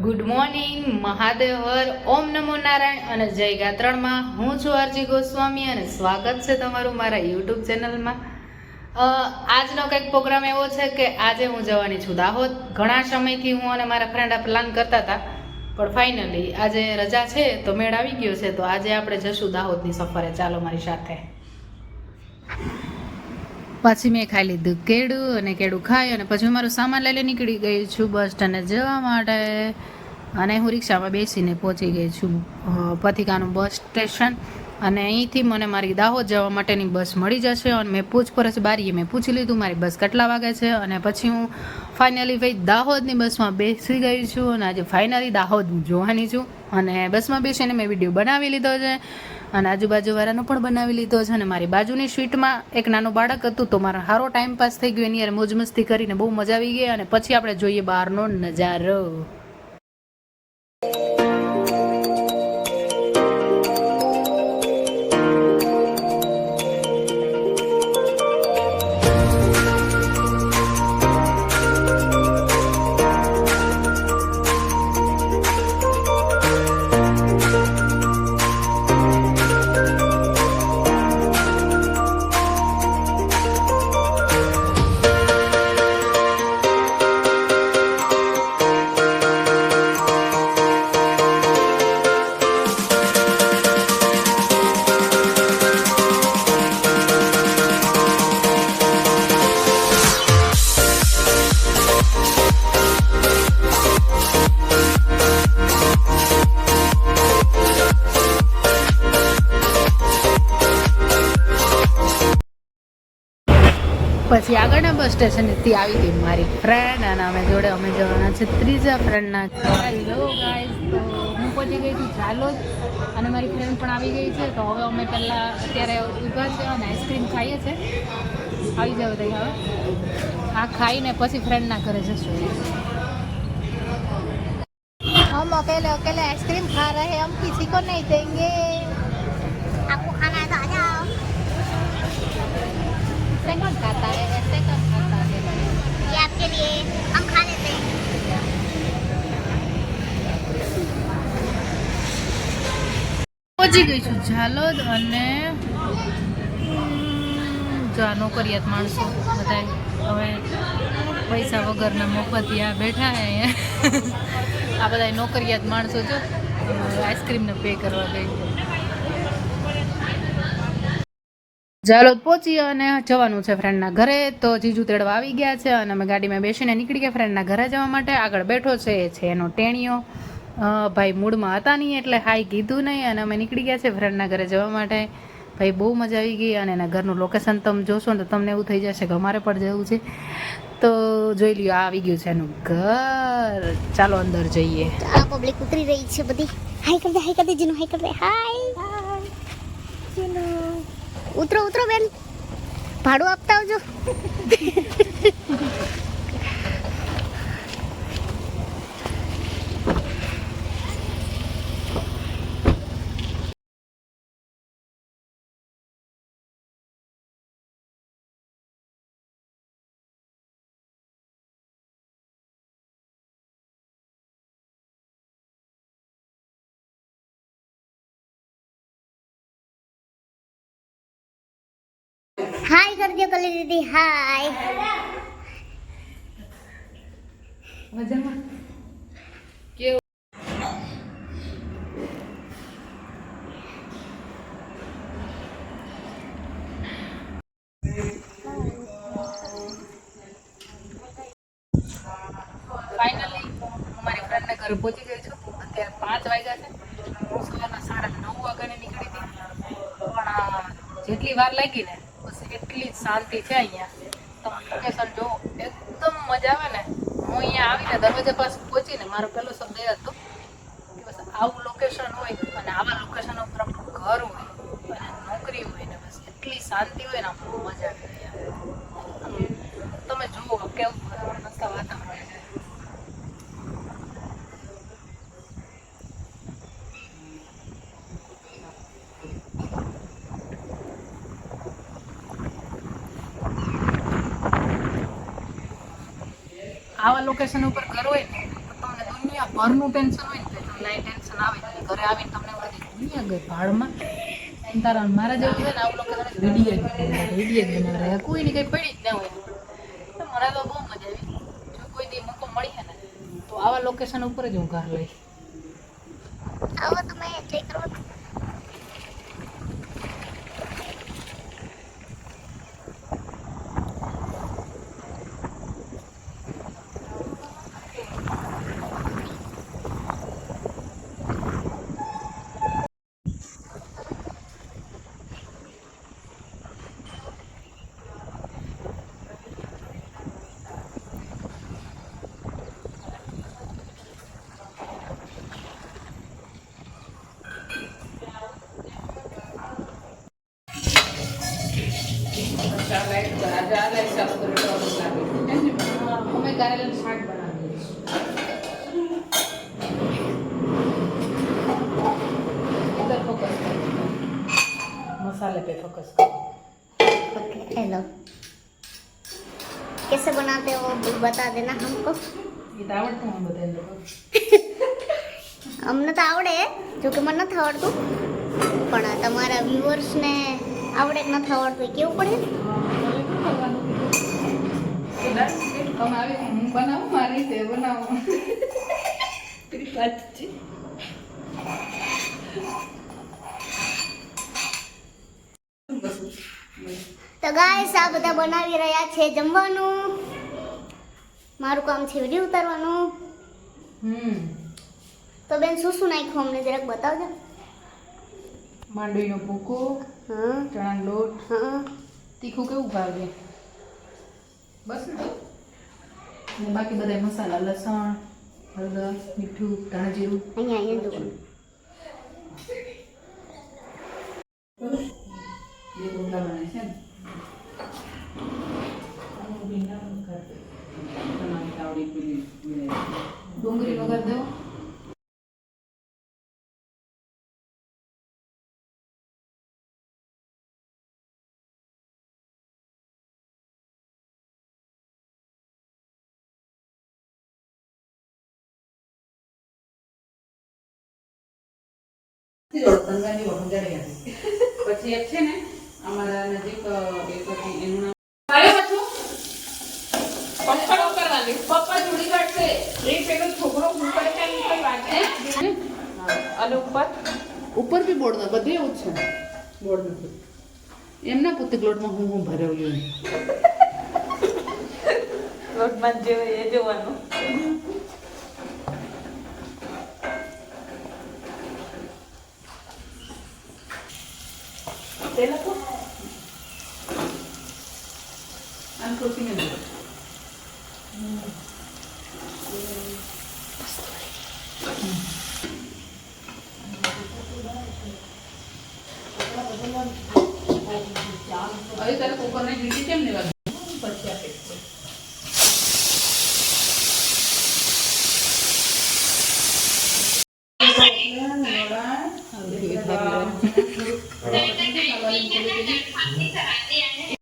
Good morning Mahadev હર ઓમ નમો નારાયણ અને જય ગાત્રણમાં હું છું આરજી ગોસ્વામી અને સ્વાગત છે તમારું મારા યુટ્યુબ ચેનલમાં આજનો કંઈક પ્રોગ્રામ એવો છે કે આજે હું જવાની છું દાહોદ. ઘણા સમયથી હું અને મારા ફ્રેન્ડ આ પ્લાન કરતા હતા. પણ ફાઇનલી આજે રજા છે, તો મેળ આવી ગયો છે, તો આજે આપણે જશું દાહોદની સફરે. ચાલો મારી સાથે. પછી મેં ખાઈ લીધું કેળું અને કેળું ખાઈ અને પછી હું મારું સામાન લઈને નીકળી ગઈ છું બસ સ્ટેન્ડે જવા માટે. અને હું રિક્ષામાં બેસીને પહોંચી ગઈ છું પથિકાનું બસ સ્ટેશન અને અહીંથી મને મારી દાહોદ જવા માટેની બસ મળી જશે અને મેં પૂછપરછ બારીએ મેં પૂછી લીધું, મારી બસ કેટલા વાગે છે? અને પછી હું ફાઇનલી ભાઈ દાહોદની બસમાં બેસી ગઈ છું અને આજે ફાઇનલી દાહોદ જોવાની છું. અને બસમાં બેસીને મેં વીડિયો બનાવી લીધો છે અને આજુબાજુવાળાનો પણ બનાવી લીધો છે અને મારી બાજુની સ્વીટમાં એક નાનું બાળક હતું તો મારો સારો ટાઈમ પાસ થઈ ગયો. એની યાર મોજ મસ્તી કરીને બહુ મજા આવી ગઈ અને પછી આપણે જોઈએ બહારનો નજારો. પછી આગળના બસ સ્ટેશન સ્ટેશનેથી આવી હતી મારી ફ્રેન્ડ અને અમે જોડે અમે જવાના છે ત્રીજા ફ્રેન્ડના હેલો ગાઈસ તો હું પહોંચી ગઈ છું જ અને મારી ફ્રેન્ડ પણ આવી ગઈ છે. તો હવે અમે પહેલાં અત્યારે ઊભા છે અને આઈસ્ક્રીમ ખાઈએ છે. આવી જાવ તઈ હવે. આ ખાઈને પછી ફ્રેન્ડના ઘરે જશું. હમ, અકેલે અકેલે આઈસ્ક્રીમ ખા રહે હમ કિસી કો નહીં દેંગે. ऐसे कौन खाता है ऐसे कौन खाता है ये आपके लिए हम खा लेते हैं પહોંચી ગઈ છું ઝાલોદ અને જો આ નોકરિયાત માણસો બધા હવે પૈસા વગરના મફતિયા બેઠા હે અહીંયા આ બધા નોકરિયાત માણસો જો આઈસ્ક્રીમને પે કરવા ગઈ ઝાલોદ પહોંચી અને જવાનું છે ફ્રેન્ડના ઘરે. તો જીજુ તેડવા આવી ગયા છે અને અમે ગાડીમાં બેસીને નીકળી ગયા ફ્રેન્ડના ઘરે જવા માટે. આગળ બેઠો છે એ છે એનો ટેણીઓ ભાઈ મૂડમાં હતા નહીં એટલે હાઈ કીધું નહીં અને અમે નીકળી ગયા છે ફ્રેન્ડના ઘરે જવા માટે. ભાઈ બહુ મજા આવી ગઈ અને એના ઘરનું લોકેશન તમે જોશો ને તો તમને એવું થઈ જશે કે અમારે પણ જવું છે. તો જોઈ લ્યો આવી ગયું છે એનું ઘર. ચાલો અંદર જઈએ. પબ્લિક ઉતરી રહી છે બધી. હાય કરી દે કરી કર દે જીનું હાય કરી જીનું ઉતરો ઉતરો બેન. ભાડું આપતા આવજો. હાય કરી દો કલી દીદી હાય મજામાં? ફાઇનલી હું મારી ફ્રેન્ડને ઘરે પહોંચી ગઈ છું. અત્યારે પાંચ વાગ્યા છે. હું સવારના સાડા નવ વાગ્યાની નીકળી હતી પણ જેટલી વાર લાગી ને એટલી શાંતિ છે અહીંયા. તમે લોકેશન જો એકદમ મજા આવે ને, હું અહીંયા આવીને દરવાજા પાસે પહોંચીને મારો પહેલો શબ્દ એ હતો કે બસ આવું લોકેશન હોય અને આવા લોકેશન ઉપર આપણું ઘર હોય અને નોકરી હોય ને બસ એટલી શાંતિ હોય ને આપણું મજા આવી. જાય તમે જુઓ કેવું મસ્ત વાતાવરણ આવા લોકેશન ઉપર ઘર હોય ને તમને દુનિયા ઘરનું ટેન્શન હોય ને તમને ટેન્શન આવે. ઘરે આવીને તમને દુનિયા ગઈ ભાડમાં. તારા મારા જેવું છે ને, આવું લોકો વીડિયો વીડિયો બનાવે. કોઈની કંઈ પડી જ ના હોય. મને તો બહુ મજા આવી. જો કોઈ દી મોકો મળી ને, તો આવા લોકેશન ઉપર જ હું ઘર લઈશ. આવો તમે ટ્રાય કરો. કારેલાનું શાક બનાવીએ છીએ इधर फोकस कर मसाले पे फोकस कर ओके हेलो कैसे बनाते हो बता देना हमको એ તો આવડતું હોય બધા લોકો અમને તો આવડે જો કે મને નથી આવડતું પણ તમારા વ્યુઅર્સને આવડે કે નથી આવડતું એ કેવું પડે તમે આવી હું બનાવું મારી રીતે બનાવું. છે. તો ગાઈસ આ બધા બનાવી રહ્યા છે જમવાનું. મારું કામ છે વીડિયો ઉતારવાનું. હમ. તો બેન શું શું નાખ્યું અમને? જરાક બતાવજો. માંડવીનો ભૂકો હા. ચણાનો લોટ હા. તીખું કેવું ભાવે? બસ ને. અને બાકી બધા મસાલા લસણ હળદર મીઠું ધાણા જીરું અહીંયા અહીંયા જુઓ. પછી એક છે ને અમારા નજીક એક હતી એનું નામ પપ્પા કરવાની. પપ્પા જોડી કાઢશે. એ પેલો છોકરો ઉપર ઉપર વાગે. અને ઉપર? ઉપર બી બોર્ડ બધે એવું જ છે. બોર્ડ નથી. એમના પોતે લોટમાં હું હું ભરાવ્યું લોટમાં જે એ જોવાનું તે લોકો આમ ખુરશીને દો. હવે તારે ને વીટી કેમ લેવા